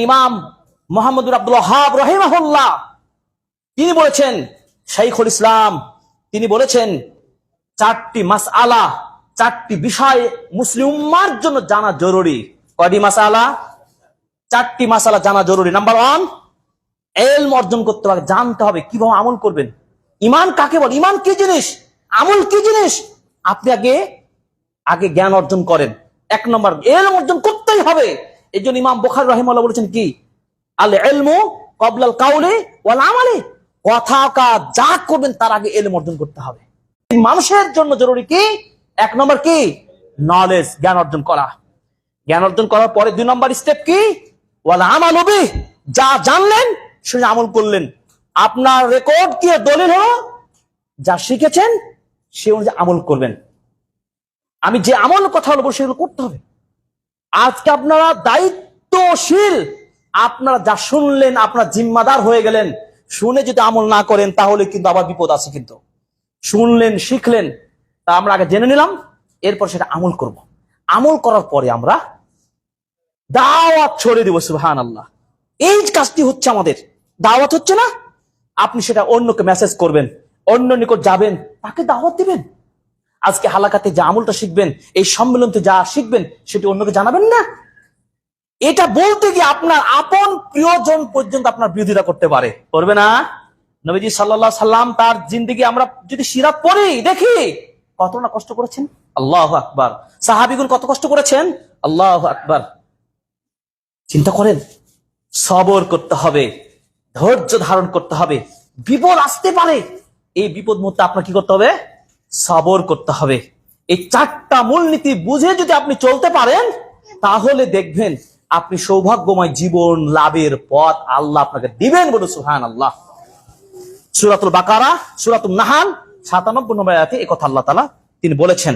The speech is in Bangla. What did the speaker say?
ইমাম মোহাম্মদুর আব্দুল হাব রহিমাহুল্লাহ। তিনি বলেছেন, শাইখুল ইসলাম, তিনি বলেছেন, চারটি মাস আলা চারটি বিষয় মুসলিম জন্য জানা জরুরি। কয়টি মাস আলা চারটি মাসালা জানা জরুরি। নাম্বার ওয়ান, এলম অর্জন করতে হবে, জানতে হবে, কীভাবে আমল করবেন। ইমান কাকে বল? ইমান কি জিনিস? আমল কি জিনিস? আপনি আগে আগে জ্ঞান অর্জন করেন। এক নম্বর, এলম অর্জন করতেই হবে। এই জন্য ইমাম বোখার রহিমাল্লাহ বলেছেন কি? আল এলমু কবলাল কাউলে ওয়াল আমালে কথা, কাজ, যা করবেন তার আগে এলম অর্জন করতে হবে। মানুষের জন্য জরুরি কি? এক নম্বর কি? নলেজ জ্ঞান অর্জন করা। জ্ঞান অর্জন করার পরে দুই নম্বর স্টেপ কি? ওয়াল যা জানলেন, সেটা আমল করলেন। আপনার রেকর্ড কি দলিল হলো? যা শিখেছেন, সে অনুযায়ী আমল করবেন। আমি যে আমল কথা বলব, সেগুলো করতে হবে। আজকে আপনারা দায়িত্বশীল। আপনারা যা শুনলেন, আপনার জিম্মাদার হয়ে গেলেন। শুনে যদি আমল না করেন, তাহলে কিন্তু আবার বিপদ আছে কিন্তু। শুনলেন, শিখলেন, তা আমরা আগে জেনে নিলাম, এরপর সেটা আমল করব। আমল করার পরে আমরা দাওয়াত ছড়িয়ে দিব সুহান আল্লাহ এই কাজটি হচ্ছে আমাদের। দাওয়াত হচ্ছে না, আপনি সেটা অন্যকে মেসেজ করবেন, অন্য নিকট যাবেন, তাকে দাওয়াত দিবেন। আজকে হালাকাতে যে আমলটা শিখবেন, এই সম্মেলনতে যা শিখবেন, সেটি অন্যকে জানাবেন না? এটা বলতে গিয়ে আপনার আপন প্রিয়জন পর্যন্ত আপনার বিরোধিতা করতে পারে। করবে না? নবীজি সাল্লাহ সাল্লাম তার জিন্দিগি আমরা যদি সিরাত পড়ি, দেখি। কত না কষ্ট করেছেন? আল্লাহ আকবার। সাহাবিগুন কত কষ্ট করেছেন? আল্লাহ আকবার। চিন্তা করেন, সবর করতে হবে, ধৈর্য ধারণ করতে হবে, বিপদ আসতে পারে। এই বিপদ মুহূর্তে আপনার কি করতে হবে? সবর করতে হবে। এই চারটা মূলনীতি বুঝে যদি আপনি চলতে পারেন, তাহলে দেখবেন আপনি সৌভাগ্যময় জীবন লাভের পথ আল্লাহ আপনাকে দিবেন বলে সুহান আল্লাহ সুরাতুল বাকারা সুরাতুল নাহান সাতানব্বই নম্বর আয়াতে কথা আল্লাহ তালা তিনি বলেছেন